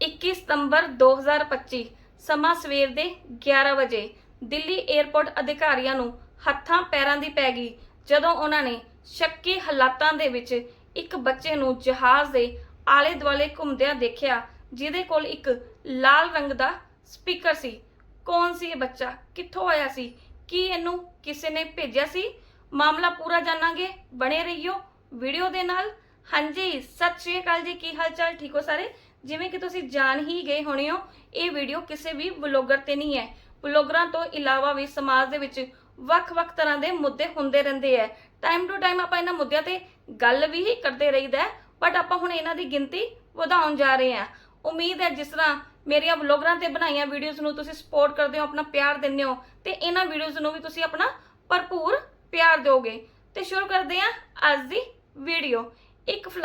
21 ਸਤੰਬਰ 2025 ਸਮਾਂ ਸਵੇਰ ਦੇ 11 ਵਜੇ। ਦਿੱਲੀ 에ਅਰਪੋਰਟ ਅਧਿਕਾਰੀਆਂ ਨੂੰ ਹੱਥਾਂ ਪੈਰਾਂ ਦੀ ਪੈ ਗਈ, ਜਦੋਂ ਉਹਨਾਂ ਨੇ ਸ਼ੱਕੀ ਹਾਲਾਤਾਂ ਦੇ ਵਿੱਚ ਇੱਕ ਬੱਚੇ ਨੂੰ ਜਹਾਜ਼ ਦੇ ਆਲੇ ਦੁਆਲੇ ਘੁੰਮਦਿਆਂ ਦੇਖਿਆ, ਜਿਹਦੇ ਕੋਲ ਇੱਕ ਲਾਲ ਰੰਗ ਦਾ ਸਪੀਕਰ ਸੀ। ਕੌਣ ਸੀ ਇਹ ਬੱਚਾ? ਕਿੱਥੋਂ ਆਇਆ ਸੀ? ਕੀ ਇਹਨੂੰ ਕਿਸੇ ਨੇ ਭੇਜਿਆ ਸੀ? ਮਾਮਲਾ ਪੂਰਾ ਜਾਣਾਂਗੇ। ਬਣੇ ਰਹੀਓ ਵੀਡੀਓ ਦੇ ਨਾਲ। ਹਾਂਜੀ, ਸਤਿ ਸ਼੍ਰੀ ਅਕਾਲ ਜੀ। ਕੀ ਹਾਲ ਚਾਲ? ਠੀਕ ਹੋ ਸਾਰੇ? ਜਿਵੇਂ ਕਿ ਤੁਸੀਂ ਜਾਣ ਹੀ ਗਏ ਹੋਣੇ ਹੋ, ਇਹ ਵੀਡੀਓ ਕਿਸੇ ਵੀ ਵਲੌਗਰ ਤੇ ਨਹੀਂ ਹੈ। ਵਲੌਗਰਾਂ ਤੋਂ ਇਲਾਵਾ ਵੀ ਸਮਾਜ ਦੇ ਵਿੱਚ ਵੱਖ-ਵੱਖ ਤਰ੍ਹਾਂ ਦੇ ਮੁੱਦੇ ਹੁੰਦੇ ਰਹਿੰਦੇ ਹੈ ਟਾਈਮ ਟੂ ਟਾਈਮ ਆਪਾਂ ਇਹਨਾਂ ਮੁੱਦਿਆਂ ਤੇ ਗੱਲ ਵੀ ਹੀ ਕਰਦੇ ਰਹੀਦਾ ਬਟ ਆਪਾਂ ਹੁਣ ਇਹਨਾਂ ਦੀ ਗਿਣਤੀ ਵਧਾਉਣ ਜਾ ਰਹੇ ਹਾਂ। ਉਮੀਦ ਹੈ ਜਿਸ ਤਰ੍ਹਾਂ ਮੇਰੀਆਂ ਵਲੌਗਰਾਂ ਤੇ ਬਣਾਈਆਂ ਵੀਡੀਓਜ਼ ਨੂੰ ਤੁਸੀਂ ਸਪੋਰਟ ਕਰਦੇ ਹੋ, ਆਪਣਾ ਪਿਆਰ ਦਿੰਦੇ ਹੋ, ਤੇ ਇਹਨਾਂ ਵੀਡੀਓਜ਼ ਨੂੰ ਵੀ ਤੁਸੀਂ ਆਪਣਾ ਭਰਪੂਰ ਪਿਆਰ ਦਿਓਗੇ। ਤੇ ਸ਼ੁਰੂ ਕਰਦੇ ਹਾਂ ਅੱਜ ਦੀ ਵੀਡੀਓ ਇੱਕ ਫਲਾ-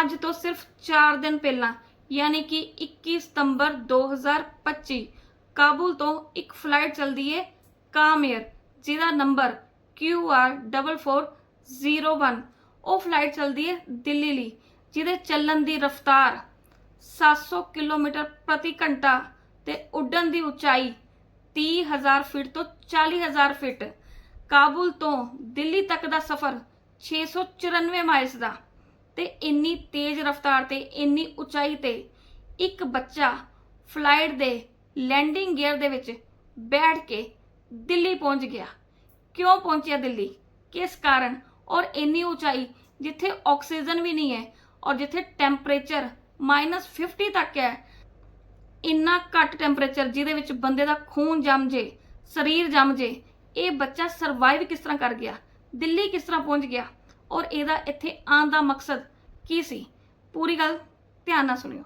ਅੱਜ ਤੋਂ ਸਿਰਫ 4 ਦਿਨ ਪਹਿਲਾਂ ਯਾਨੀ ਕਿ 21 ਸਤੰਬਰ 2025 ਕਾਬੁਲ ਤੋਂ ਇੱਕ ਫਲਾਈਟ ਚਲਦੀ ਹੈ ਕਾਮ ਜਿਹਦਾ ਨੰਬਰ QR4401 ਉਹ ਫਲਾਈਟ ਚਲਦੀ ਹੈ ਦਿੱਲੀ ਲਈ, ਜਿਹਦੇ ਚੱਲਣ ਦੀ ਰਫ਼ਤਾਰ 700 ਕਿਲੋਮੀਟਰ ਪ੍ਰਤੀ ਘੰਟਾ ਤੇ ਉੱਡਣ ਦੀ ਉਚਾਈ 30000 ਫੀਟ ਤੋਂ 40000 ਫੀਟ। ਕਾਬੁਲ ਤੋਂ ਦਿੱਲੀ ਤੱਕ ਦਾ ਸਫ਼ਰ 694 ਮਾਈਲਸ ਦਾ। ਤੇ ਇੰਨੀ ਤੇਜ਼ ਰਫ਼ਤਾਰ ਤੇ, ਇੰਨੀ ਉਚਾਈ ਤੇ ਇੱਕ ਬੱਚਾ ਫਲਾਈਟ ਦੇ ਲੈਂਡਿੰਗ ਗੇਅਰ ਦੇ ਵਿੱਚ ਬੈਠ ਕੇ ਦਿੱਲੀ ਪਹੁੰਚ ਗਿਆ। ਕਿਉਂ ਪਹੁੰਚਿਆ ਦਿੱਲੀ? ਕਿਸ ਕਾਰਨ? ਔਰ ਇੰਨੀ ਉਚਾਈ ਜਿੱਥੇ ਆਕਸੀਜਨ ਵੀ ਨਹੀਂ ਹੈ ਔਰ ਜਿੱਥੇ ਟੈਂਪਰੇਚਰ -50 ਤੱਕ ਹੈ, ਇੰਨਾ ਘੱਟ ਟੈਂਪਰੇਚਰ ਜਿਹਦੇ ਵਿੱਚ ਬੰਦੇ ਦਾ ਖੂਨ ਜੰਮ ਜੇ, ਸਰੀਰ ਜੰਮ ਜੇ, ਇਹ ਬੱਚਾ ਸਰਵਾਈਵ ਕਿਸ ਤਰ੍ਹਾਂ ਕਰ ਗਿਆ? ਦਿੱਲੀ ਕਿਸ ਤਰ੍ਹਾਂ ਪਹੁੰਚ ਗਿਆ? ਔਰ ਇਹਦਾ ਇੱਥੇ ਆਉਣ ਦਾ ਮਕਸਦ ਕੀ ਸੀ? ਪੂਰੀ ਗੱਲ ਧਿਆਨ ਨਾਲ ਸੁਣਿਓ।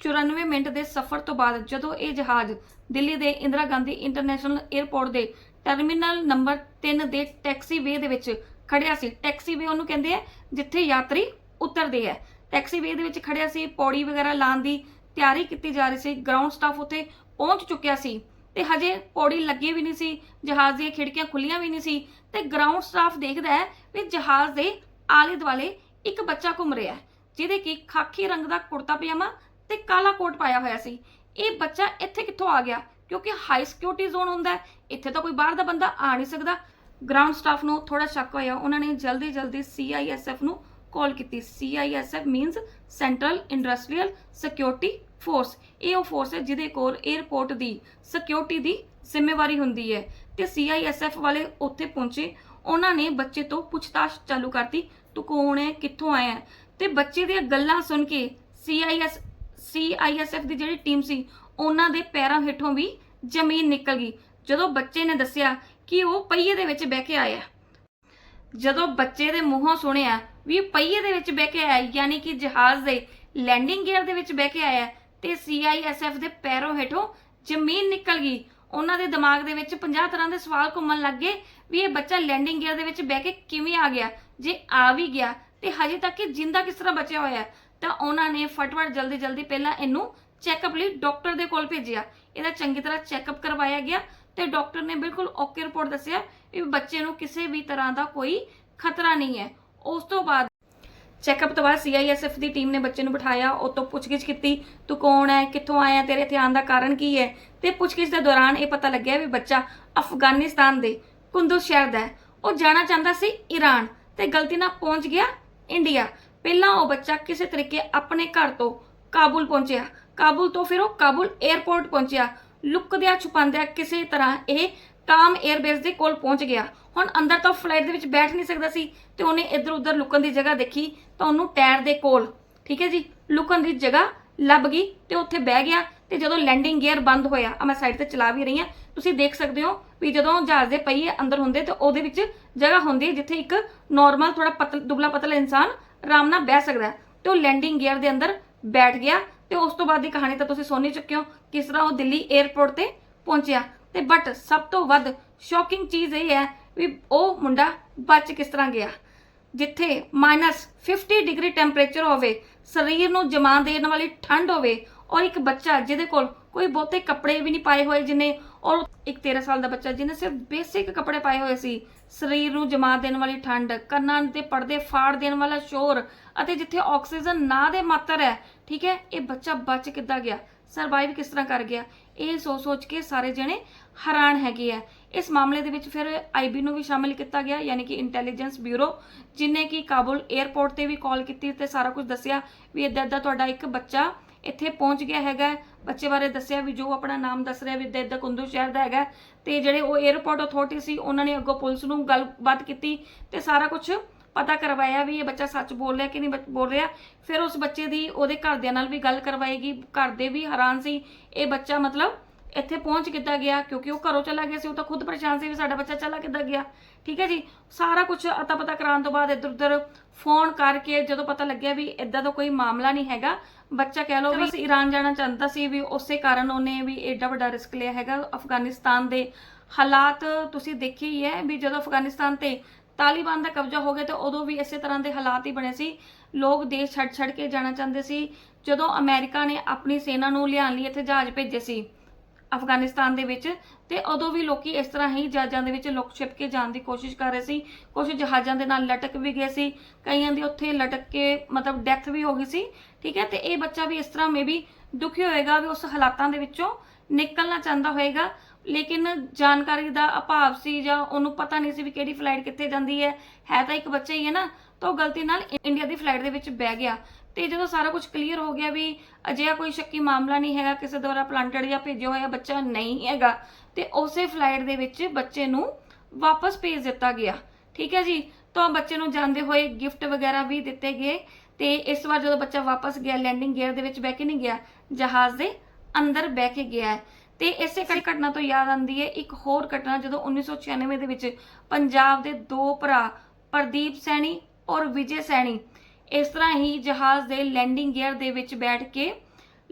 94 ਮਿੰਟ ਦੇ ਸਫ਼ਰ ਤੋਂ ਬਾਅਦ ਜਦੋਂ ਇਹ ਜਹਾਜ਼ ਦਿੱਲੀ ਦੇ ਇੰਦਰਾ ਗਾਂਧੀ ਇੰਟਰਨੈਸ਼ਨਲ 에ਅਰਪੋਰਟ ਦੇ ਟਰਮੀਨਲ ਨੰਬਰ 3 ਦੇ ਟੈਕਸੀ ਵੇ ਦੇ ਵਿੱਚ ਖੜਿਆ ਸੀ। ਟੈਕਸੀ ਵੇ ਉਹਨੂੰ ਕਹਿੰਦੇ ਆ, ਜਿੱਥੇ ਯਾਤਰੀ ਉਤਰਦੇ ਆ। ਟੈਕਸੀ ਵੇ ਦੇ ਵਿੱਚ ਖੜਿਆ ਸੀ, ਪੌੜੀ ਵਗੈਰਾ ਲਾਉਣ ਦੀ ਤਿਆਰੀ ਕੀਤੀ ਜਾ ਰਹੀ ਸੀ। ਗਰਾਊਂਡ ਸਟਾਫ ਉੱਥੇ ਪਹੁੰਚ ਚੁੱਕਿਆ ਸੀ। ਤੇ ਹਜੇ ਪੌੜੀ ਲੱਗੀ ਵੀ ਨਹੀਂ ਸੀ, ਜਹਾਜ਼ ਦੀਆਂ ਖਿੜਕੀਆਂ ਖੁੱਲੀਆਂ ਵੀ ਨਹੀਂ ਸੀ ਤੇ ਗਰਾਊਂਡ ਸਟਾਫ ਦੇਖਦਾ ਹੈ ਵੀ ਜਹਾਜ਼ ਦੇ ਆਲੇ ਦੁਆਲੇ ਇੱਕ ਬੱਚਾ ਘੁੰਮ ਰਿਹਾ ਹੈ, ਜਿਹਦੇ ਕਿ ਖਾਕੀ ਰੰਗ ਦਾ ਕੁੜਤਾ ਪਜਾਮਾ ਤੇ ਕਾਲਾ ਕੋਟ ਪਾਇਆ ਹੋਇਆ ਸੀ। ਇਹ ਬੱਚਾ ਇੱਥੇ ਕਿੱਥੋਂ ਆ ਗਿਆ? ਕਿਉਂਕਿ ਹਾਈ ਸਿਕਿਉਰਿਟੀ ਜ਼ੋਨ ਹੁੰਦਾ ਇੱਥੇ ਤਾਂ ਕੋਈ ਬਾਹਰ ਦਾ ਬੰਦਾ ਆ ਨਹੀਂ ਸਕਦਾ। ਗਰਾਊਂਡ ਸਟਾਫ ਨੂੰ ਥੋੜਾ ਸ਼ੱਕ ਹੋਇਆ, ਉਹਨਾਂ ਨੇ ਜਲਦੀ ਜਲਦੀ ਸੀਆਈਐਸਐਫ ਨੂੰ ਕਾਲ ਕੀਤੀ। CISF means Central Industrial Security Force ਇਹ ਉਹ ਫੋਰਸ ਹੈ ਜਿਹਦੇ ਕੋਲ 에ਅਰਪੋਰਟ ਦੀ ਸਿਕਿਉਰਿਟੀ ਦੀ ਜ਼ਿੰਮੇਵਾਰੀ ਹੁੰਦੀ ਹੈ। ਤੇ ਸੀਆਈਐਸਐਫ ਵਾਲੇ ਉੱਥੇ ਪਹੁੰਚੇ। ਉਹਨਾਂ ਨੇ ਬੱਚੇ ਤੋਂ ਪੁੱਛਤਾਛ ਚਾਲੂ ਕਰਤੀ, ਤੂੰ ਕੌਣ ਹੈ? ਕਿੱਥੋਂ ਆਇਆ ਹੈ? ਤੇ ਬੱਚੇ ਦੀਆਂ ਗੱਲਾਂ ਸੁਣ ਕੇ ਸੀਆਈਐਸ ਸੀਆਈਐਸਐਫ ਦੀ ਜਿਹੜੀ ਟੀਮ ਸੀ, ਉਹਨਾਂ ਦੇ ਪੈਰਾਂ ਹੇਠੋਂ ਵੀ ਜ਼ਮੀਨ ਨਿਕਲ ਗਈ। ਜਦੋਂ ਬੱਚੇ ਨੇ ਦੱਸਿਆ ਕਿ ਉਹ ਪਹੀਏ ਦੇ ਵਿੱਚ ਬਹਿ ਕੇ ਆਇਆ ਜਦੋਂ ਬੱਚੇ ਦੇ ਮੂੰਹੋਂ ਸੁਣਿਆ ਵੀ ਪਹੀਏ ਦੇ ਵਿੱਚ ਬਹਿ ਕੇ ਆਇਆ, ਯਾਨੀ ਕਿ ਜਹਾਜ਼ ਦੇ ਲੈਂਡਿੰਗ ਗੇਅਰ ਦੇ ਵਿੱਚ ਬਹਿ ਕੇ ਆਇਆ ਤੇ ਸੀਆਈਐਸਐਫ ਦੇ ਪੈਰੋਂ ਹੇਠੋਂ ਜ਼ਮੀਨ ਨਿਕਲ ਗਈ। ਉਹਨਾਂ ਦੇ ਦਿਮਾਗ ਦੇ ਵਿੱਚ 50 ਤਰ੍ਹਾਂ ਦੇ ਸਵਾਲ ਘੁੰਮਣ ਲੱਗ ਗਏ ਵੀ ਇਹ ਬੱਚਾ ਲੈਂਡਿੰਗ ਗੇਅਰ ਦੇ ਵਿੱਚ ਬਹਿ ਕੇ ਕਿਵੇਂ ਆ ਗਿਆ, ਜੇ ਆ ਵੀ ਗਿਆ ਤੇ ਹਜੇ ਤੱਕ ਇਹ ਜਿੰਦਾ ਕਿਸ ਤਰ੍ਹਾਂ ਬਚਿਆ ਹੋਇਆ। ਤਾਂ ਉਹਨਾਂ ਨੇ ਫਟਫਟ ਜਲਦੀ ਜਲਦੀ ਪਹਿਲਾਂ ਇਹਨੂੰ ਚੈੱਕਅਪ ਲਈ ਡਾਕਟਰ ਦੇ ਕੋਲ ਭੇਜਿਆ। ਇਹਦਾ ਚੰਗੀ ਤਰ੍ਹਾਂ ਚੈੱਕਅਪ ਕਰਵਾਇਆ ਗਿਆ ਤੇ ਡਾਕਟਰ ਨੇ ਬਿਲਕੁਲ ਓਕੇ ਰਿਪੋਰਟ ਦੱਸਿਆ ਵੀ ਬੱਚੇ ਨੂੰ ਕਿਸੇ ਵੀ ਤਰ੍ਹਾਂ ਦਾ ਕੋਈ ਖਤਰਾ ਨਹੀਂ ਹੈ। ਉਸ ਤੋਂ ਬਾਅਦ ਚੈੱਕਅਪ ਤੋਂ ਬਾਅਦ ਸੀਆਈਐਸਐਫ ਦੀ ਟੀਮ ਨੇ ਬੱਚੇ ਨੂੰ ਬਿਠਾਇਆ, ਉਹ ਤੋਂ ਪੁੱਛਗਿੱਛ ਕੀਤੀ, ਤੂੰ ਕੌਣ ਹੈ? ਕਿੱਥੋਂ ਆਇਆ? ਤੇਰੇ ਇੱਥੇ ਆਉਣ ਦਾ ਕਾਰਨ ਕੀ ਹੈ? ਤੇ ਪੁੱਛਗਿੱਛ ਦੇ ਦੌਰਾਨ ਇਹ ਪਤਾ ਲੱਗਿਆ ਵੀ ਬੱਚਾ ਅਫਗਾਨਿਸਤਾਨ ਦੇ ਕੁੰਦੁਜ਼ ਸ਼ਹਿਰ ਦਾ ਹੈ। ਉਹ ਜਾਣਾ ਚਾਹੁੰਦਾ ਸੀ ਈਰਾਨ ਤੇ ਗਲਤੀ ਨਾਲ ਪਹੁੰਚ ਗਿਆ ਇੰਡੀਆ। ਪਹਿਲਾਂ ਉਹ ਬੱਚਾ ਕਿਸੇ ਤਰੀਕੇ ਆਪਣੇ ਘਰ ਤੋਂ ਕਾਬੁਲ ਪਹੁੰਚਿਆ। ਕਾਬੁਲ ਤੋਂ ਫਿਰ ਉਹ ਕਾਬੁਲ 에ਅਰਪੋਰਟ ਪਹੁੰਚਿਆ। ਲੁਕਦਿਆਂ ਛੁਪਾਉਂਦਿਆਂ ਕਿਸੇ ਤਰ੍ਹਾਂ ਇਹ ਕਾਮ 에ਅਰਬੇਸ ਦੇ ਕੋਲ ਪਹੁੰਚ ਗਿਆ। ਹੁਣ ਅੰਦਰ ਤਾਂ ਫਲਾਈਟ ਦੇ ਵਿੱਚ ਬੈਠ ਨਹੀਂ ਸਕਦਾ ਸੀ ਤੇ ਉਹਨੇ ਇੱਧਰ ਉੱਧਰ ਲੁਕਣ ਦੀ ਜਗ੍ਹਾ ਦੇਖੀ ਤਾਂ ਉਹਨੂੰ ਟਾਇਰ ਦੇ ਕੋਲ। ਠੀਕ ਹੈ ਜੀ? ਲੁਕਣ ਦੀ ਜਗ੍ਹਾ ਲੱਭ ਗਈ ਤੇ ਉੱਥੇ ਬਹਿ ਗਿਆ ਤੇ ਜਦੋਂ ਲੈਂਡਿੰਗ ਗੇਅਰ ਬੰਦ ਹੋਇਆ ਆ ਮੈਂ ਸਾਈਡ ਤੇ ਚਲਾ ਵੀ ਰਹੀ ਹਾਂ, ਤੁਸੀਂ ਦੇਖ ਸਕਦੇ ਹੋ ਵੀ ਜਦੋਂ ਜਹਾਜ਼ ਦੇ ਪਹੀਏ ਅੰਦਰ ਹੁੰਦੇ ਤੇ ਉਹਦੇ ਵਿੱਚ ਜਗ੍ਹਾ ਹੁੰਦੀ ਹੈ ਜਿੱਥੇ ਇੱਕ ਨਾਰਮਲ ਥੋੜਾ ਪਤਲ, ਦੁਬਲਾ ਪਤਲਾ ਇਨਸਾਨ ਆਰਾਮ ਨਾਲ ਬਹਿ ਸਕਦਾ ਹੈ ਤੇ ਉਹ ਲੈਂਡਿੰਗ ਗੇਅਰ ਦੇ ਅੰਦਰ ਬੈਠ ਗਿਆ ਤੇ ਉਸ ਤੋਂ ਬਾਅਦ ਦੀ ਕਹਾਣੀ ਤਾਂ ਤੁਸੀਂ ਸੁਣ ਹੀ ਚੁੱਕੇ ਹੋ ਕਿਸ ਤਰ੍ਹਾਂ ਉਹ ਦਿੱਲੀ 에ਅਰਪੋਰਟ ਤੇ ਪਹੁੰਚਿਆ। ਤੇ ਬਟ ਸਭ ਤੋਂ ਵੱਧ ਸ਼ੌਕਿੰਗ ਚੀਜ਼ ਇਹ ਹੈ ਵੀ ਉਹ ਮੁੰਡਾ ਬਚ ਕਿਸ ਤਰ੍ਹਾਂ ਗਿਆ? ਜਿੱਥੇ -50 ਡਿਗਰੀ ਟੈਂਪਰੇਚਰ ਹੋਵੇ, ਸਰੀਰ ਨੂੰ ਜਮਾ ਦੇਣ ਵਾਲੀ ਠੰਡ ਹੋਵੇ, ਔਰ ਇੱਕ ਬੱਚਾ ਜਿਹਦੇ ਕੋਲ ਕੋਈ ਬਹੁਤੇ ਕੱਪੜੇ ਵੀ ਨਹੀਂ ਪਾਏ ਹੋਏ ਜਿਨੇ, ਔਰ ਇੱਕ 13 ਸਾਲ ਦਾ ਬੱਚਾ ਜਿਹਨੇ ਸਿਰਫ ਬੇਸਿਕ ਕੱਪੜੇ ਪਾਏ ਹੋਏ ਸੀ, ਸਰੀਰ ਨੂੰ ਜਮਾ ਦੇਣ ਵਾਲੀ ਠੰਡ, ਕੰਨਾਂ ਤੇ ਪਰਦੇ ਫਾੜ ਦੇਣ ਵਾਲਾ ਸ਼ੋਰ, ਅਤੇ ਜਿੱਥੇ ਆਕਸੀਜਨ ਨਾ ਦੇ ਮਾਤਰ ਹੈ, ਠੀਕ ਹੈ, ਇਹ ਬੱਚਾ ਬਚ ਕਿੱਦਾਂ ਗਿਆ? ਸਰਵਾਈਵ ਕਿਸ ਤਰ੍ਹਾਂ ਕਰ ਗਿਆ? ਇਹ ਸੋਚ ਸੋਚ ਕੇ ਸਾਰੇ ਜਣੇ ਹੈਰਾਨ ਹੈਗੇ ਆ ਇਸ ਮਾਮਲੇ ਦੇ ਵਿੱਚ ਫਿਰ ਆਈਬੀ ਨੂੰ ਵੀ ਸ਼ਾਮਿਲ ਕੀਤਾ ਗਿਆ, ਯਾਨੀ ਕਿ ਇੰਟੈਲੀਜੈਂਸ ਬਿਊਰੋ ਜਿਨੇ ਕਿ ਕਾਬੁਲ 에ਅਰਪੋਰਟ ਤੇ ਵੀ ਕਾਲ ਕੀਤੀ ਤੇ ਸਾਰਾ ਕੁਝ ਦੱਸਿਆ ਵੀ ਇਦਾਂ ਇਦਾਂ ਤੁਹਾਡਾ ਇੱਕ ਬੱਚਾ ਇੱਥੇ ਪਹੁੰਚ ਗਿਆ ਹੈਗਾ ਬੱਚੇ ਬਾਰੇ ਦੱਸਿਆ ਵੀ ਜੋ ਆਪਣਾ ਨਾਮ ਦੱਸ ਰਿਹਾ ਵੀ ਇਦਾਂ ਇਦਾਂ ਕੁੰਦੂ ਸ਼ਹਿਰ ਦਾ ਹੈਗਾ ਹੈ। ਤੇ ਜਿਹੜੇ ਉਹ 에ਅਰਪੋਰਟ ਅਥਾਰਟੀ ਸੀ, ਉਹਨਾਂ ਨੇ ਅੱਗੋਂ ਪੁਲਿਸ ਨੂੰ ਗੱਲਬਾਤ ਕੀਤੀ ਤੇ ਸਾਰਾ ਕੁਝ ਪਤਾ ਕਰਵਾਇਆ ਵੀ ਇਹ ਬੱਚਾ ਸੱਚ ਬੋਲ ਰਿਹਾ ਕਿ ਨਹੀਂ ਬੱਚ- ਬੋਲ ਰਿਹਾ। ਫਿਰ ਉਸ ਬੱਚੇ ਦੀ ਉਹਦੇ ਘਰਦਿਆਂ ਨਾਲ ਵੀ ਗੱਲ ਕਰਵਾਏਗੀ। ਘਰ ਦੇ ਵੀ ਹੈਰਾਨ ਸੀ। ਇਹ ਬੱਚਾ ਮਤਲਬ ਇੱਥੇ ਪਹੁੰਚ ਕਿੱਦਾਂ ਗਿਆ? ਕਿਉਂਕਿ ਉਹ ਘਰੋਂ ਚਲਾ ਗਿਆ ਸੀ। ਉਹ ਤਾਂ ਖੁਦ ਪਰੇਸ਼ਾਨ ਸੀ ਵੀ ਸਾਡਾ ਬੱਚਾ ਚਲਾ ਕਿੱਦਾਂ ਗਿਆ। ਠੀਕ ਹੈ ਜੀ? ਸਾਰਾ ਕੁਝ ਅਤਾ ਪਤਾ ਕਰਾਉਣ ਤੋਂ ਬਾਅਦ ਇੱਧਰ ਉੱਧਰ ਫੋਨ ਕਰਕੇ ਜਦੋਂ ਪਤਾ ਲੱਗਿਆ ਵੀ ਇਦਾਂ ਦਾ ਕੋਈ ਮਾਮਲਾ ਨਹੀਂ ਹੈਗਾ ਬੱਚਾ ਕਹਿ ਲਓ ਵੀ ਈਰਾਨ ਜਾਣਾ ਚਾਹੁੰਦਾ ਸੀ ਵੀ ਉਸੇ ਕਾਰਨ ਉਹਨੇ ਵੀ ਐਡਾ ਵੱਡਾ ਰਿਸਕ ਲਿਆ ਹੈਗਾ ਅਫਗਾਨਿਸਤਾਨ ਦੇ ਹਾਲਾਤ। ਤੁਸੀਂ ਦੇਖੇ ਹੀ ਹੈ ਵੀ ਜਦੋਂ ਅਫਗਾਨਿਸਤਾਨ ਤੇ ਤਾਲਿਬਾਨ ਦਾ ਕਬਜ਼ਾ ਹੋ ਗਿਆ ਤੇ ਉਦੋਂ ਵੀ ਇਸੇ ਤਰ੍ਹਾਂ ਦੇ ਹਾਲਾਤ ਹੀ ਬਣੇ ਸੀ। ਲੋਕ ਦੇਸ਼ ਛੱਡ ਛੱਡ ਕੇ ਜਾਣਾ ਚਾਹੁੰਦੇ ਸੀ। ਜਦੋਂ ਅਮਰੀਕਾ ਨੇ ਆਪਣੀ ਸੈਨਾ ਨੂੰ ਲਿਆਉਣ ਲਈ ਇੱਥੇ ਜਹਾਜ਼ ਭੇਜੇ ਸੀ ਅਫਗਾਨਿਸਤਾਨ ਦੇ ਵਿੱਚ, ਤੇ ਉਦੋਂ ਵੀ ਲੋਕੀ ਇਸ ਤਰ੍ਹਾਂ ਹੀ ਜਹਾਜ਼ਾਂ ਦੇ ਵਿੱਚ ਲੁਕ ਛਿਪ ਕੇ ਜਾਣ ਦੀ ਕੋਸ਼ਿਸ਼ ਕਰ ਰਹੇ ਸੀ। ਕੁਝ ਜਹਾਜ਼ਾਂ ਦੇ ਨਾਲ ਲਟਕ ਵੀ ਗਏ ਸੀ। ਕਈਆਂ ਦੀ ਉੱਥੇ ਲਟਕ ਕੇ ਮਤਲਬ ਡੈਥ ਵੀ ਹੋ ਗਈ ਸੀ, ਠੀਕ ਹੈ, ਤੇ ਇਹ ਬੱਚਾ ਵੀ ਇਸ ਤਰ੍ਹਾਂ ਮੇਬੀ ਦੁਖੀ ਹੋਏਗਾ ਵੀ ਉਸ ਹਾਲਾਤਾਂ ਦੇ ਵਿੱਚੋਂ ਨਿਕਲਣਾ ਚਾਹੁੰਦਾ ਹੋਏਗਾ। ਲੇਕਿਨ ਜਾਣਕਾਰੀ ਦਾ ਅਭਾਵ ਸੀ ਜਾਂ ਉਹਨੂੰ ਪਤਾ ਨਹੀਂ ਸੀ ਵੀ ਕਿਹੜੀ ਫਲਾਈਟ ਕਿੱਥੇ ਜਾਂਦੀ ਹੈ। ਹੈ ਤਾਂ ਇੱਕ ਬੱਚਾ ਹੀ ਹੈ ਨਾ, ਤਾਂ ਉਹ ਗਲਤੀ ਨਾਲ ਇੰਡੀਆ ਦੀ ਫਲਾਈਟ ਦੇ ਵਿੱਚ ਬਹਿ ਗਿਆ। ਤੇ ਜਦੋਂ ਸਾਰਾ ਕੁਝ ਕਲੀਅਰ ਹੋ ਗਿਆ ਵੀ ਅਜਿਹਾ ਕੋਈ ਸ਼ੱਕੀ ਮਾਮਲਾ ਨਹੀਂ ਹੈਗਾ, ਕਿਸੇ ਦੁਆਰਾ ਪਲਾਂਟਡ ਜਾਂ ਭੇਜਿਆ ਹੋਇਆ ਬੱਚਾ ਨਹੀਂ ਹੈਗਾ, ਤੇ ਉਸੇ ਫਲਾਈਟ ਦੇ ਵਿੱਚ ਬੱਚੇ ਨੂੰ ਵਾਪਸ ਭੇਜ ਦਿੱਤਾ ਗਿਆ। ਠੀਕ ਹੈ ਜੀ? ਤਾਂ ਬੱਚੇ ਨੂੰ ਜਾਂਦੇ ਹੋਏ ਗਿਫਟ ਵਗੈਰਾ ਵੀ ਦਿੱਤੇ ਗਏ। ਤੇ ਇਸ ਵਾਰ ਜਦੋਂ ਬੱਚਾ ਵਾਪਸ ਗਿਆ ਲੈਂਡਿੰਗ ਗੇਅਰ ਦੇ ਵਿੱਚ ਬਹਿ ਕੇ ਨਹੀਂ ਗਿਆ, ਜਹਾਜ਼ ਦੇ ਅੰਦਰ ਬਹਿ ਕੇ ਗਿਆ। ਹੈ ਤੇ ਇਸੇ ਕਈ ਘਟਨਾ ਤੋਂ ਯਾਦ ਆਉਂਦੀ ਹੈ, ਇੱਕ ਹੋਰ ਘਟਨਾ ਜਦੋਂ 1996 ਦੇ ਵਿੱਚ ਪੰਜਾਬ ਦੇ ਦੋ ਭਰਾ, ਪ੍ਰਦੀਪ ਸੈਣੀ ਔਰ ਵਿਜੇ ਸੈਣੀ, ਇਸ ਤਰ੍ਹਾਂ ਹੀ ਜਹਾਜ਼ ਦੇ ਲੈਂਡਿੰਗ ਗੇਅਰ ਦੇ ਵਿੱਚ ਬੈਠ ਕੇ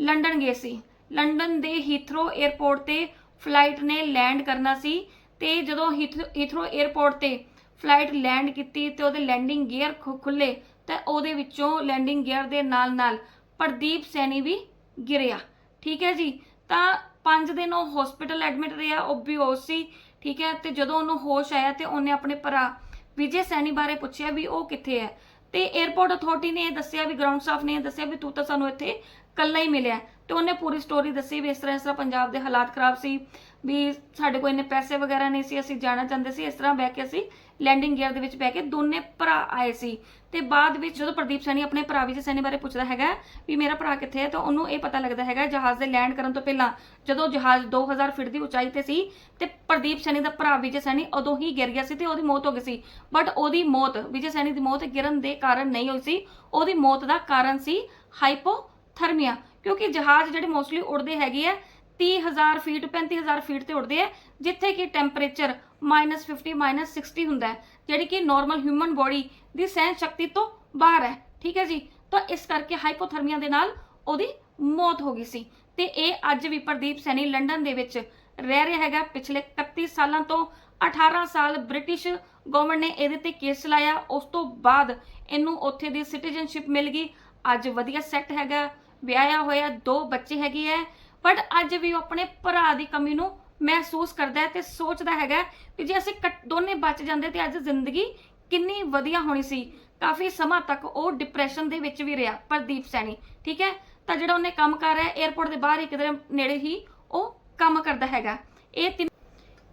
ਲੰਡਨ ਗਏ ਸੀ। ਲੰਡਨ ਦੇ ਹੀਥਰੋ 에ਅਰਪੋਰਟ ਤੇ ਫਲਾਈਟ ਨੇ ਲੈਂਡ ਕਰਨਾ ਸੀ ਤੇ ਜਦੋਂ ਹੀਥਰੋ 에ਅਰਪੋਰਟ ਤੇ ਫਲਾਈਟ ਲੈਂਡ ਕੀਤੀ ਤੇ ਉਹਦੇ ਲੈਂਡਿੰਗ ਗੇਅਰ ਖੁੱਲੇ ਤਾਂ ਉਹਦੇ ਵਿੱਚੋਂ ਲੈਂਡਿੰਗ ਗੇਅਰ ਦੇ ਨਾਲ-ਨਾਲ ਪ੍ਰਦੀਪ ਸੈਣੀ ਵੀ ਗਿਰਿਆ। ਠੀਕ ਹੈ ਜੀ? ਤਾਂ 5 ਦਿਨ ਉਹ ਹਸਪੀਟਲ ਐਡਮਿਟ ਰਿਹਾ, ਉਹ ਬੇਹੋਸ਼ ਸੀ, ਠੀਕ ਹੈ, ਤੇ ਜਦੋਂ ਉਹਨੂੰ ਹੋਸ਼ ਆਇਆ ਤੇ ਉਹਨੇ ਆਪਣੇ ਭਰਾ ਵਿਜੇ ਸੈਣੀ ਬਾਰੇ ਪੁੱਛਿਆ ਵੀ ਉਹ ਕਿੱਥੇ ਹੈ। ਤੇ 에ਅਰਪੋਰਟ ਅਥਾਰਟੀ ਨੇ ਇਹ ਦੱਸਿਆ ਵੀ ਗਰਾਊਂਡ ਸਟਾਫ ਨੇ ਇਹ ਦੱਸਿਆ ਵੀ ਤੂੰ ਤਾਂ ਸਾਨੂੰ ਇੱਥੇ ਕੱਲਾ ਹੀ ਮਿਲਿਆ। ਤੇ ਉਹਨੇ ਪੂਰੀ ਸਟੋਰੀ ਦੱਸੀ ਵੀ ਇਸ ਤਰ੍ਹਾਂ ਇਸ ਤਰ੍ਹਾਂ ਪੰਜਾਬ ਦੇ ਹਾਲਾਤ ਖਰਾਬ ਸੀ, ਵੀ ਸਾਡੇ ਕੋਲ ਇੰਨੇ ਪੈਸੇ ਵਗੈਰਾ ਨਹੀਂ ਸੀ, ਅਸੀਂ ਜਾਣਾ ਚਾਹੁੰਦੇ ਸੀ, ਇਸ ਤਰ੍ਹਾਂ ਬਹਿ ਕੇ ਅਸੀਂ ਲੈਂਡਿੰਗ ਗੇਅਰ ਦੇ ਵਿੱਚ ਬਹਿ ਕੇ ਦੋਨੇ ਭਰਾ ਆਏ ਸੀ। ਤੇ ਬਾਅਦ ਵਿੱਚ ਜਦੋਂ ਪ੍ਰਦੀਪ ਸੈਣੀ ਆਪਣੇ ਭਰਾ ਵਿਜੇ ਸੈਣੀ ਬਾਰੇ ਪੁੱਛਦਾ ਹੈਗਾ ਵੀ ਮੇਰਾ ਭਰਾ ਕਿੱਥੇ ਹੈ, ਤਾਂ ਉਹਨੂੰ ਇਹ ਪਤਾ ਲੱਗਦਾ ਹੈਗਾ ਜਹਾਜ਼ ਦੇ ਲੈਂਡ ਕਰਨ ਤੋਂ ਪਹਿਲਾਂ ਜਦੋਂ ਜਹਾਜ਼ 2000 ਫੀਟ ਦੀ ਉਚਾਈ ਤੇ ਸੀ ਤੇ ਪ੍ਰਦੀਪ ਸੈਣੀ ਦਾ ਭਰਾ ਵਿਜੇ ਸੈਣੀ ਉਦੋਂ ਹੀ ਗਿਰ ਗਿਆ ਸੀ ਤੇ ਉਹਦੀ ਮੌਤ ਹੋ ਗਈ ਸੀ। ਬਟ ਉਹਦੀ ਮੌਤ, ਵਿਜੇ ਸੈਣੀ ਦੀ ਮੌਤ ਗਿਰਨ ਦੇ ਕਾਰਨ ਨਹੀਂ ਹੋਈ ਸੀ। ਉਹਦੀ ਮੌਤ ਦਾ ਕਾਰਨ ਸੀ ਹਾਈਪੋਥਰਮੀਆ ਕਿਉਂਕਿ ਜਹਾਜ਼ ਜਿਹੜੇ ਮੋਸਟਲੀ ਉੜਦੇ ਹੈਗੇ ਆ 30000 ਫੀਟ 35000 ਫੀਟ ਤੇ ਉੜਦੇ ਆ, ਜਿੱਥੇ ਕਿ ਟੈਂਪਰੇਚਰ -50 -60 ਹੁੰਦਾ ਹੈ, ਜਿਹੜੀ ਕਿ ਨਾਰਮਲ ਹਿਊਮਨ ਬੋਡੀ ਦੀ ਸਹਿਣ ਸ਼ਕਤੀ ਤੋਂ ਬਾਹਰ ਹੈ, ਠੀਕ ਹੈ ਜੀ? ਤਾਂ ਇਸ ਕਰਕੇ ਹਾਈਪੋਥਰਮੀਆ ਦੇ ਨਾਲ ਉਹਦੀ ਮੌਤ ਹੋ ਗਈ ਸੀ। ਤੇ ਇਹ ਅੱਜ ਵੀ ਪ੍ਰਦੀਪ ਸੈਣੀ ਲੰਡਨ ਦੇ ਵਿੱਚ ਰਹਿ ਰਿਹਾ ਹੈਗਾ। ਪਿਛਲੇ 31 ਸਾਲਾਂ ਤੋਂ 18 ਸਾਲ ਬ੍ਰਿਟਿਸ਼ ਗਵਰਨਮੈਂਟ ਨੇ ਇਹਦੇ ਤੇ ਕੇਸ ਲਾਇਆ। ਉਸ ਤੋਂ ਬਾਅਦ ਇਹਨੂੰ ਉੱਥੇ ਦੀ ਸਿਟੀਜ਼ਨਸ਼ਿਪ ਮਿਲ ਗਈ। ਅੱਜ ਵਧੀਆ ਸੈੱਟ ਹੈਗਾ, ਵਿਆਹਿਆ ਹੋਇਆ, ਦੋ ਬੱਚੇ ਹੈਗੇ ਐ ਬਟ ਅੱਜ ਵੀ ਉਹ ਆਪਣੇ ਭਰਾ ਦੀ ਕਮੀ ਨੂੰ ਮਹਿਸੂਸ ਕਰਦਾ ਹੈ ਤੇ ਸੋਚਦਾ ਹੈਗਾ ਕਿ ਜੇ ਅਸੀਂ ਦੋਨੇ ਬਚ ਜਾਂਦੇ ਤੇ ਅੱਜ ਜ਼ਿੰਦਗੀ ਕਿੰਨੀ ਵਧੀਆ ਹੋਣੀ ਸੀ। ਕਾਫੀ ਸਮਾਂ ਤੱਕ ਉਹ ਡਿਪਰੈਸ਼ਨ ਦੇ ਵਿੱਚ ਵੀ ਰਿਹਾ, ਪ੍ਰਦੀਪ ਸੈਣੀ, ਠੀਕ ਹੈ? ਤਾਂ ਜਿਹੜਾ ਉਹਨੇ ਕੰਮ ਕਰ ਰਿਹਾ 에ਅਰਪੋਰਟ ਦੇ ਬਾਹਰ ਇੱਕ ਦਿਨ ਨੇੜੇ ਹੀ ਉਹ ਕੰਮ ਕਰਦਾ ਹੈਗਾ। ਇਹ ਤਿੰਨ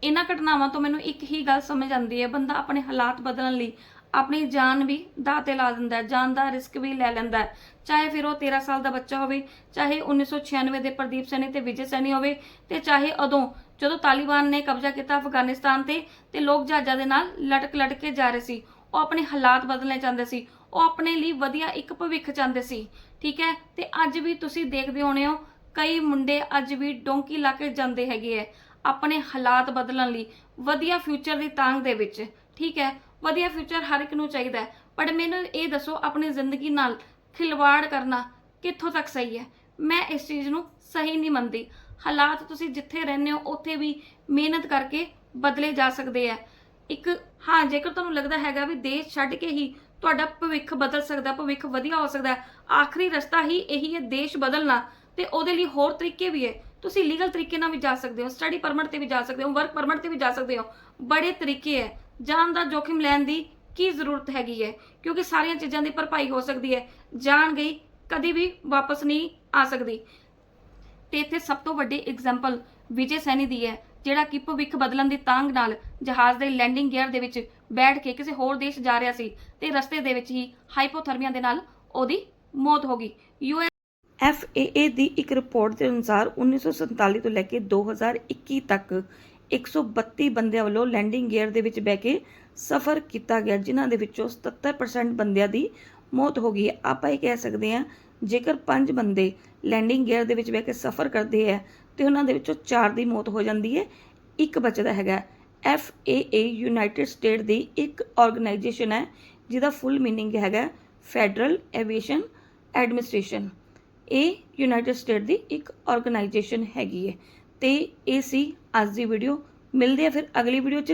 ਇਹਨਾਂ ਘਟਨਾਵਾਂ ਤੋਂ ਮੈਨੂੰ ਇੱਕ ਹੀ ਗੱਲ ਸਮਝ ਆਉਂਦੀ ਹੈ, ਬੰਦਾ ਆਪਣੇ ਹਾਲਾਤ ਬਦਲਣ ਲਈ ਆਪਣੀ ਜਾਨ ਵੀ ਦਾਅ ਤੇ ਲਾ ਦਿੰਦਾ ਜਾਨ ਦਾ ਰਿਸਕ ਵੀ ਲੈ ਲੈਂਦਾ ਚਾਹੇ ਫਿਰ ਉਹ 13 ਸਾਲ ਦਾ ਬੱਚਾ ਹੋਵੇ, ਚਾਹੇ 1996 ਦੇ ਪ੍ਰਦੀਪ ਸੈਣੀ ਤੇ ਵਿਜੇ ਸੈਣੀ ਹੋਵੇ ਤੇ ਚਾਹੇ ਉਦੋਂ ਜਦੋਂ ਤਾਲਿਬਾਨ ਨੇ ਕਬਜ਼ਾ ਕੀਤਾ ਅਫਗਾਨਿਸਤਾਨ ਤੇ ਤੇ ਲੋਕ ਜਹਾਜ਼ਾਂ ਦੇ ਨਾਲ ਲਟਕ ਲਟਕ ਕੇ ਜਾ ਰਹੇ ਸੀ, ਉਹ ਆਪਣੇ ਹਾਲਾਤ ਬਦਲਣੇ ਚਾਹੁੰਦੇ ਸੀ, ਉਹ ਆਪਣੇ ਲਈ ਵਧੀਆ ਇੱਕ ਭਵਿੱਖ ਚਾਹੁੰਦੇ ਸੀ। ਠੀਕ ਹੈ, ਤੇ ਅੱਜ ਵੀ ਤੁਸੀਂ ਦੇਖਦੇ ਹੋਣੇ ਹੋ, ਕਈ ਮੁੰਡੇ ਅੱਜ ਵੀ ਡੋਂਕੀ ਲਾ ਕੇ ਜਾਂਦੇ ਹੈਗੇ ਐ ਆਪਣੇ ਹਾਲਾਤ ਬਦਲਣ ਲਈ, ਵਧੀਆ ਫਿਊਚਰ ਦੀ ਤਾਂਗ ਦੇ ਵਿੱਚ। ਠੀਕ ਹੈ ਵਧੀਆ ਫਿਊਚਰ ਹਰ ਇੱਕ ਨੂੰ ਚਾਹੀਦਾ ਹੈ। ਪਰ ਮੈਨੂੰ ਇਹ ਦੱਸੋ, ਆਪਣੀ ਜ਼ਿੰਦਗੀ ਨਾਲ ਖਿਲਵਾੜ ਕਰਨਾ ਕਿੱਥੋਂ ਤੱਕ ਸਹੀ ਹੈ? ਮੈਂ ਇਸ ਚੀਜ਼ ਨੂੰ ਸਹੀ ਨਹੀਂ ਮੰਨਦੀ। ਹਾਲਾਤ ਤੁਸੀਂ ਜਿੱਥੇ ਰਹਿੰਦੇ ਹੋ, ਉੱਥੇ ਵੀ ਮਿਹਨਤ ਕਰਕੇ ਬਦਲੇ ਜਾ ਸਕਦੇ ਆ ਇੱਕ, ਹਾਂ, ਜੇਕਰ ਤੁਹਾਨੂੰ ਲੱਗਦਾ ਹੈਗਾ ਵੀ ਦੇਸ਼ ਛੱਡ ਕੇ ਹੀ ਤੁਹਾਡਾ ਭਵਿੱਖ ਬਦਲ ਸਕਦਾ, ਭਵਿੱਖ ਵਧੀਆ ਹੋ ਸਕਦਾ ਆਖਰੀ ਰਸਤਾ ਹੀ ਇਹੀ ਹੈ ਦੇਸ਼ ਬਦਲਣਾ। ਤੇ ਉਹਦੇ ਲਈ ਹੋਰ ਤਰੀਕੇ ਵੀ ਹੈ। ਤੁਸੀਂ ਲੀਗਲ ਤਰੀਕੇ ਨਾਲ ਵੀ ਜਾ ਸਕਦੇ ਹੋ ਸਟੱਡੀ ਪਰਮਿਟ ਤੇ ਵੀ ਜਾ ਸਕਦੇ ਹੋ ਵਰਕ ਪਰਮਿਟ ਤੇ ਵੀ ਜਾ ਸਕਦੇ ਹੋ। ਬੜੇ ਤਰੀਕੇ ਹੈ। ਜਾਨ ਦਾ ਜੋਖਿਮ ਲੈਣ ਦੀ ਕੀ ਜ਼ਰੂਰਤ ਹੈਗੀ ਹੈ? ਕਿਉਂਕਿ ਸਾਰੀਆਂ ਚੀਜ਼ਾਂ ਦੀ ਭਰਪਾਈ ਹੋ ਸਕਦੀ ਹੈ। ਜਾਣ ਗਈ, ਕਦੀ ਵੀ ਵਾਪਸ ਨਹੀਂ ਆ ਸਕਦੀ। ਤੇ ਇੱਥੇ ਸਭ ਤੋਂ ਵੱਡੀ ਐਗਜ਼ਾਮਪਲ ਵਿਜੇ ਸੈਣੀ ਦੀ ਹੈ, ਜਿਹੜਾ ਕਿ ਭਵਿੱਖ ਬਦਲਣ ਦੀ ਤਾਂਗ ਨਾਲ ਜਹਾਜ਼ ਦੇ ਲੈਂਡਿੰਗ ਗੇਅਰ ਦੇ ਵਿੱਚ ਬੈਠ ਕੇ ਕਿਸੇ ਹੋਰ ਦੇਸ਼ ਜਾ ਰਿਹਾ ਸੀ ਤੇ ਰਸਤੇ ਦੇ ਵਿੱਚ ਹੀ ਹਾਈਪੋਥਰਮੀਆ ਦੇ ਨਾਲ ਉਹਦੀ ਮੌਤ ਹੋ ਗਈ। ਯੂ FAA ਦੀ ਇੱਕ ਰਿਪੋਰਟ ਦੇ ਅਨੁਸਾਰ 1947 ਤੋਂ ਲੈ ਕੇ 2021 ਤੱਕ 132 ਬੰਦਿਆਂ ਵੱਲੋਂ ਲੈਂਡਿੰਗ ਗੇਅਰ ਦੇ ਵਿੱਚ ਬਹਿ ਕੇ ਸਫ਼ਰ ਕੀਤਾ ਗਿਆ, ਜਿਨ੍ਹਾਂ ਦੇ ਵਿੱਚੋਂ 77% ਬੰਦਿਆਂ ਦੀ ਮੌਤ ਹੋ ਗਈ ਹੈ। ਆਪਾਂ ਇਹ ਕਹਿ ਸਕਦੇ ਹਾਂ, ਜੇਕਰ 5 ਬੰਦੇ ਲੈਂਡਿੰਗ ਗੇਅਰ ਦੇ ਵਿੱਚ ਬਹਿ ਕੇ ਸਫ਼ਰ ਕਰਦੇ ਹੈ, ਤੇ ਉਹਨਾਂ ਦੇ ਵਿੱਚੋਂ 4 ਦੀ ਮੌਤ ਹੋ ਜਾਂਦੀ ਹੈ, ਇੱਕ ਬਚਦਾ ਹੈਗਾ। FAA ਯੂਨਾਈਟਿਡ ਸਟੇਟ ਦੀ ਇੱਕ ਆਰਗੇਨਾਈਜੇਸ਼ਨ ਹੈ, ਜਿਹਦਾ ਫੁੱਲ ਮੀਨਿੰਗ ਹੈਗਾ ਫੈਡਰਲ ਐਵੀਏਸ਼ਨ ਐਡਮਿਨਿਸਟ੍ਰੇਸ਼ਨ। ਇਹ ਯੂਨਾਈਟਿਡ ਸਟੇਟ ਦੀ ਇੱਕ ਆਰਗੇਨਾਈਜੇਸ਼ਨ ਹੈਗੀ ਹੈ। ਤੇ ਇਹ ਸੀ ਅੱਜ ਦੀ ਵੀਡੀਓ ਮਿਲਦੇ ਆ ਫਿਰ ਅਗਲੀ ਵੀਡੀਓ 'ਚ।